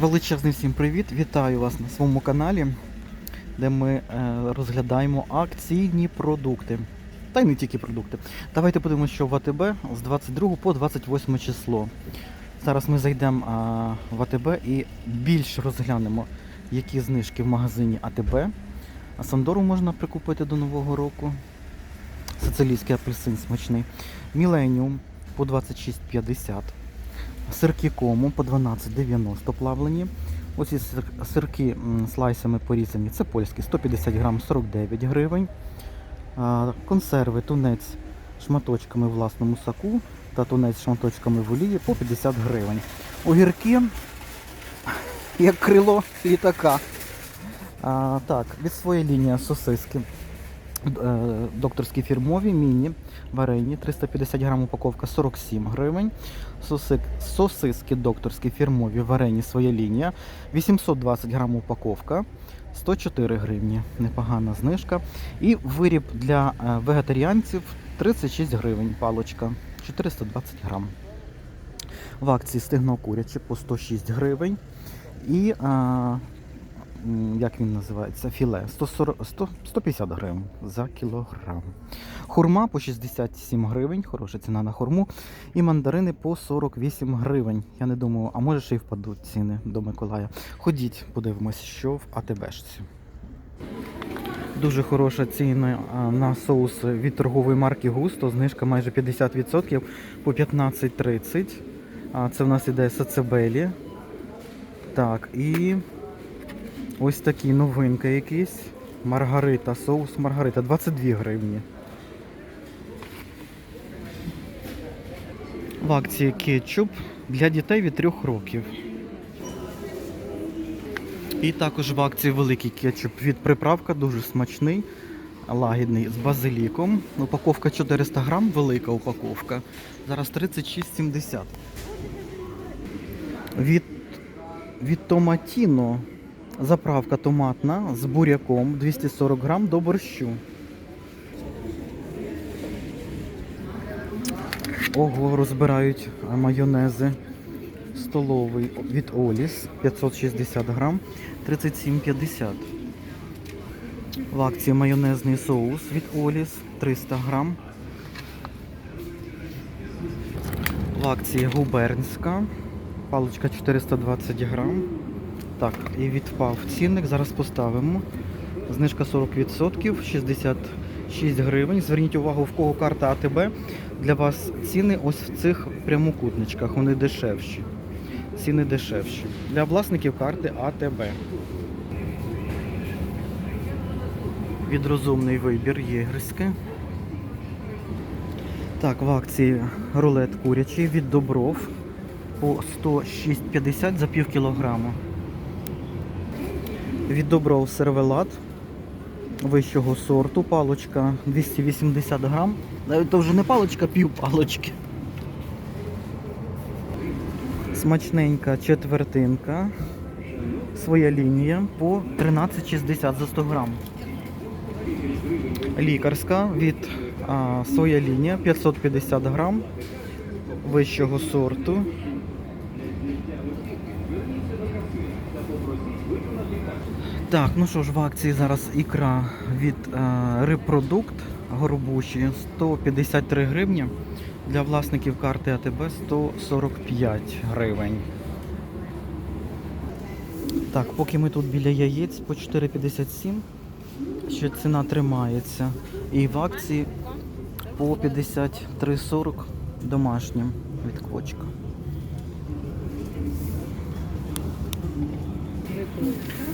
Величезний всім привіт! Вітаю вас на своєму каналі, де ми е, розглядаємо акційні продукти. Та й не тільки продукти. Давайте подивимося, що в АТБ з 22 по 28 число. Зараз ми зайдемо в АТБ і більш розглянемо, які знижки в магазині АТБ. А Сандору можна прикупити до Нового року. Сицилійський апельсин смачний. Міленіум по 26,50. Сирки кому по 12,90 плавлені. Ось ці сирки слайсами порізані. Це польські 150 грам 49 гривень. Консерви тунець шматочками в власному соку та тунець шматочками в олії по 50 гривень. Огірки як крило літака. А, так, від своєї лінії сосиски. Е, Докторські фірмові міні варені 350 грам упаковка 47 гривень. Сосиски докторські фірмові варені своя лінія 820 грам упаковка 104 гривні. Непогана знижка. І виріб для е, вегетаріанців 36 гривень палочка 420 грам. В акції стигно куряче по 106 гривень. І а, м, як він називається? Філе 140, 100, 150 гривень за кілограм. Хурма по 67 гривень, хороша ціна на хурму. І мандарини по 48 гривень. Я не думаю, а може ще й впадуть ціни до Миколая. Ходіть, подивимось, що в АТБшці. Дуже хороша ціна на соус від торгової марки Густо. Знижка майже 50% по 15,30. Це в нас іде сацебелі. Так, і ось такі новинки якісь. Маргарита, соус Маргарита, 22 гривні. В акції кетчуп для дітей від 3 років. І також в акції великий кетчуп від приправка, дуже смачний, лагідний з базиліком. Упаковка 400 грам, велика упаковка. Зараз 36,70. Від, від томатіно заправка томатна з буряком 240 грам до борщу. Ого, розбирають майонези. Столовий від Оліс 560 грам 37,50. В акції майонезний соус від Оліс 300 грам. В акції губернська. Паличка 420 грам. Так, і відпав цінник. Зараз поставимо. Знижка 40%, 66 гривень. Зверніть увагу, в кого карта АТБ. Для вас ціни ось в цих прямокутничках, вони дешевші. Ціни дешевші. Для власників карти АТБ. Від розумний вибір єгерське. Так, в акції рулет курячий від Добров по 106,50 за пів кілограма. Від Добров сервелат вищого сорту, палочка 280 грам. Навіть то вже не палочка, пів палочки. Смачненька четвертинка. Своя лінія по 13,60 за 100 грам. Лікарська від а, своя лінія 550 грам вищого сорту. Так, ну що ж, в акції зараз ікра від е, репродукт горбуші 153 гривні. Для власників карти АТБ 145 гривень. Так, поки ми тут біля яєць по 4,57, ще ціна тримається. І в акції по 53,40 домашнім від квочка.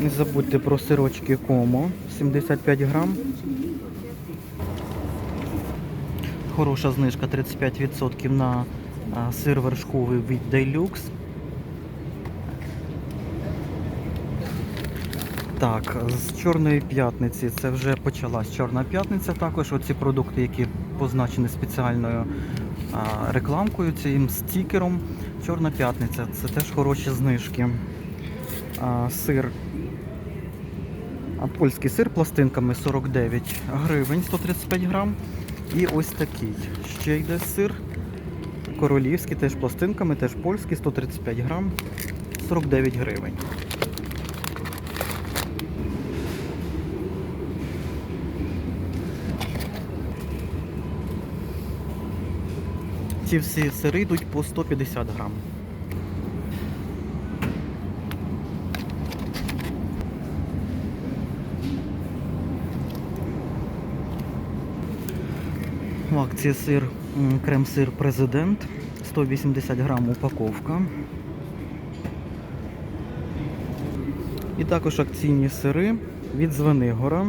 Не забудьте про сирочки Комо 75 грам. Хороша знижка 35% на сир вершковий від Deluxe. Так, з Чорної п'ятниці це вже почалась Чорна п'ятниця. Також оці продукти, які позначені спеціальною рекламкою, цим стікером. Чорна п'ятниця це теж хороші знижки. Сир. Польський сир пластинками 49 гривень 135 грам. І ось такий. Ще йде сир. Королівський, теж пластинками, теж польський, 135 грам, 49 гривень. Ці всі сири йдуть по 150 грам. В акції сир, крем-сир президент, 180 грам упаковка. І також акційні сири від Звенигора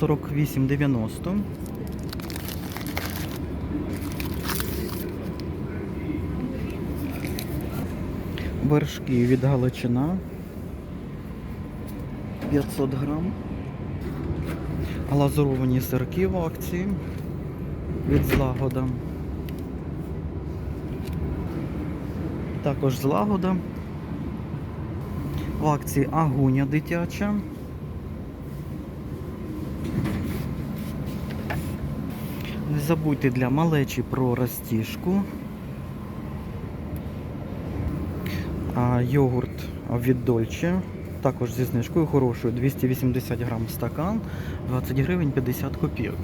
48,90. Вершки від Галичина 500 грам. Глазуровані сирки в акції від злагода. Також злагода. В акції агуня дитяча. Не забудьте для малечі про розтіжку. А йогурт від Дольче. Також зі знижкою хорошою 280 грам стакан, 20 гривень 50 копійок.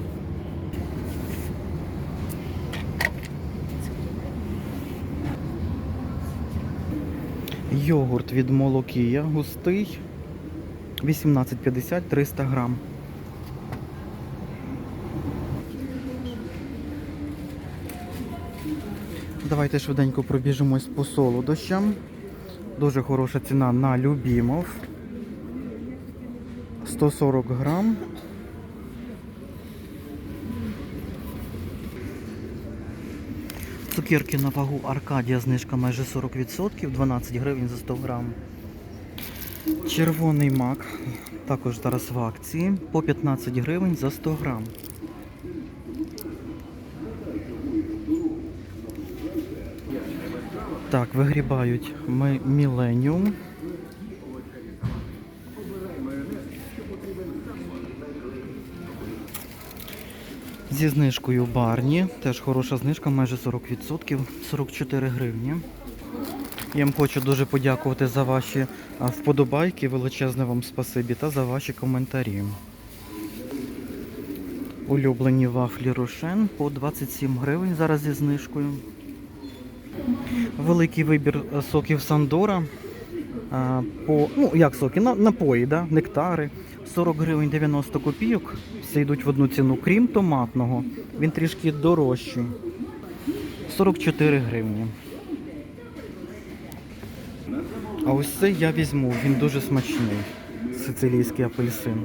Йогурт від Молокія густий 18,50 300 грам. Давайте швиденько пробіжимось по солодощам. Дуже хороша ціна на Любімов. 140 грам. Цукерки на вагу Аркадія знижка майже 40%, 12 гривень за 100 грам. Червоний мак, також зараз в акції, по 15 гривень за 100 грам. Так, вигрібають ми Міленіум. Зі знижкою Барні, теж хороша знижка, майже 40%, 44 гривні. Я вам хочу дуже подякувати за ваші вподобайки, величезне вам спасибі та за ваші коментарі. Улюблені вафлі Рошен по 27 гривень зараз зі знижкою. Великий вибір е, соків Сандора. По, ну, як соки, напої, да? нектари. 40 гривень 90 копійок. Всі йдуть в одну ціну, крім томатного. Він трішки дорожчий. 44 гривні. А ось цей я візьму, він дуже смачний. Сицилійський апельсин.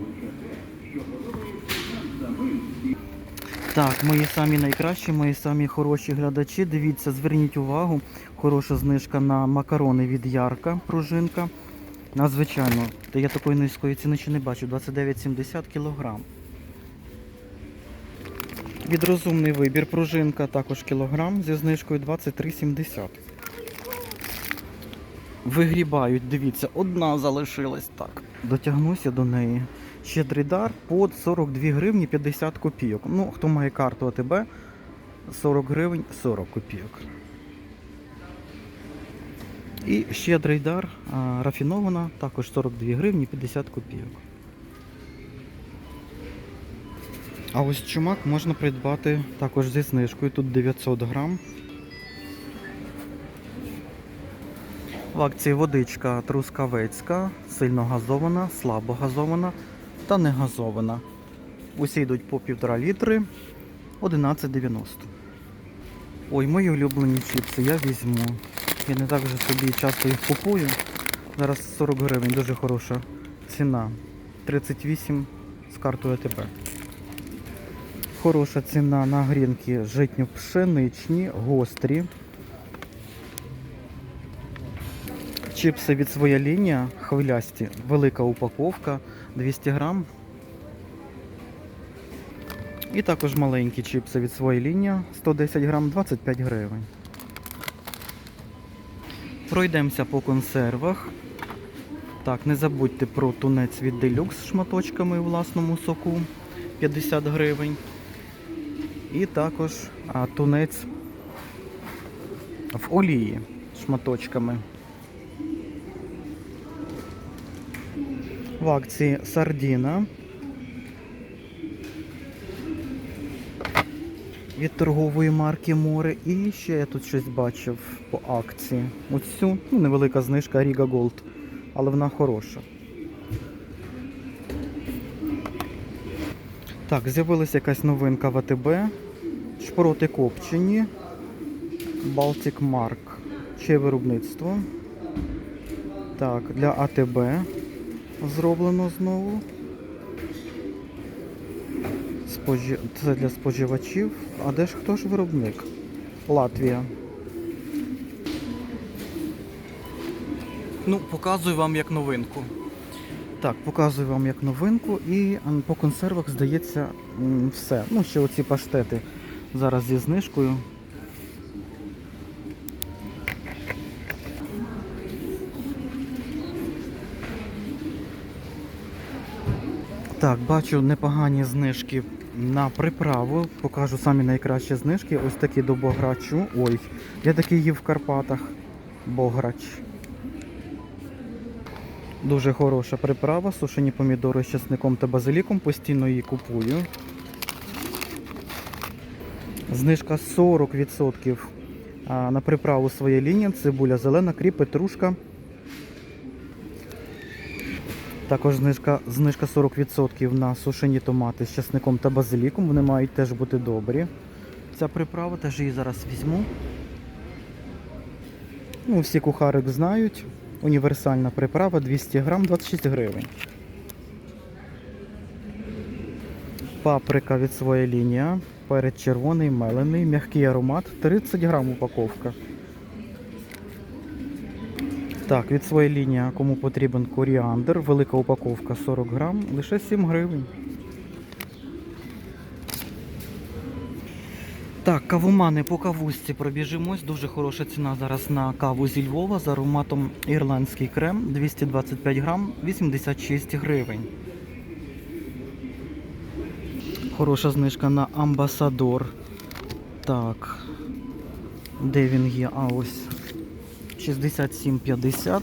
Так, мої самі найкращі, мої самі хороші глядачі. Дивіться, зверніть увагу. Хороша знижка на макарони від Ярка, пружинка. Надзвичайно, та я такої низької ціни ще не бачу. 29,70 кілограм. Від розумний вибір пружинка також кілограм зі знижкою 23,70. Вигрібають, дивіться, одна залишилась так. Дотягнуся до неї. Щедрий дар по 42 гривні 50 копійок. Ну, хто має карту АТБ, 40 гривень 40 копійок. І щедрий дар рафінована, також 42 гривні 50 копійок. А ось чумак можна придбати також зі знижкою. Тут 900 грам. В акції водичка трускавецька, сильно газована, слабо газована та не газована. Усі йдуть по 1,5 літри 11,90. Ой, мої улюблені чіпси я візьму. Я не так вже собі часто їх купую. Зараз 40 гривень, дуже хороша ціна. 38 з картою АТБ. Хороша ціна на грінки житньо-пшеничні, гострі. Чіпси від своя лінія, хвилясті, велика упаковка, 200 грам. І також маленькі чіпси від своя лінія, 110 грам, 25 гривень. Пройдемося по консервах. Так, не забудьте про тунець від делюкс з шматочками у власному соку 50 гривень. І також а, тунець в олії шматочками. В акції сардіна Від торгової марки Море. І ще я тут щось бачив по акції. Оцю ну, невелика знижка Ріга Gold, але вона хороша. Так, з'явилася якась новинка в АТБ. Шпроти копчені. Baltic Mark. Ще виробництво. Так, для АТБ зроблено знову. Спожи... Це для споживачів. А де ж хто ж виробник? Латвія. Ну, показую вам як новинку. Так, показую вам як новинку і по консервах здається все. Ну, ще оці паштети зараз зі знижкою. Так, бачу непогані знижки на приправу. Покажу самі найкращі знижки. Ось такі до бограчу. Ой, я такий їв в Карпатах. Бограч. Дуже хороша приправа, сушені помідори з часником та базиліком. Постійно її купую. Знижка 40% на приправу своєї лінії. Цибуля зелена, кріп, петрушка. Також знижка, знижка 40% на сушені томати з часником та базиліком. Вони мають теж бути добрі. Ця приправа теж її зараз візьму. Ну, всі кухарик знають. Універсальна приправа 200 грам 26 гривень. Паприка від своєї лінії. Перець червоний, мелений, м'який аромат. 30 грам упаковка. Так, від своєї лінії, кому потрібен коріандр, велика упаковка 40 грам, лише 7 гривень. Так, кавомани по кавусці пробіжимось. Дуже хороша ціна зараз на каву зі Львова з ароматом ірландський крем 225 грам, 86 гривень. Хороша знижка на амбасадор. Так. Де він є? А ось 67,50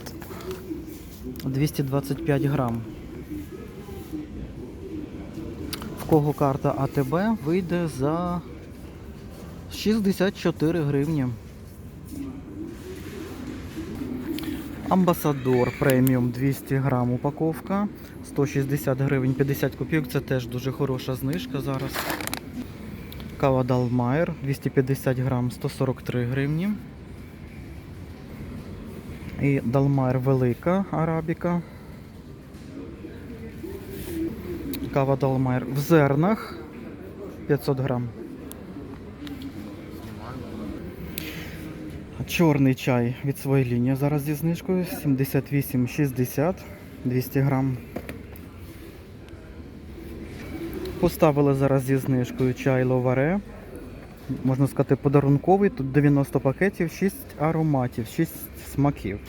225 грам. В кого карта АТБ вийде за 64 гривні. Амбасадор преміум 200 грам упаковка. 160 гривень 50 копійок. Це теж дуже хороша знижка зараз. Кава Далмайер 250 грам 143 гривні. І Далмайер велика арабіка. Кава Далмайер в зернах 500 грам. Чорний чай від своєї лінії зараз зі знижкою 78,60 200 грам. Поставили зараз зі знижкою чай ловаре. Можна сказати, подарунковий. Тут 90 пакетів, 6 ароматів, 6 смаків.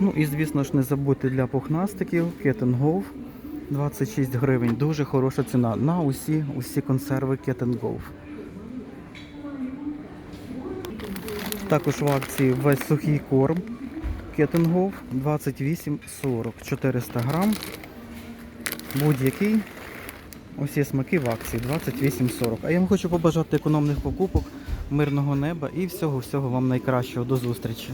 Ну і звісно ж не забудьте для пухнастиків Кетенгов 26 гривень. Дуже хороша ціна на усі, усі консерви Кетенгов. Також в акції весь сухий корм Кетенгов 28,40 400 грам. Будь-який. Усі смаки в акції 28,40. А я вам хочу побажати економних покупок, мирного неба і всього-всього вам найкращого. До зустрічі!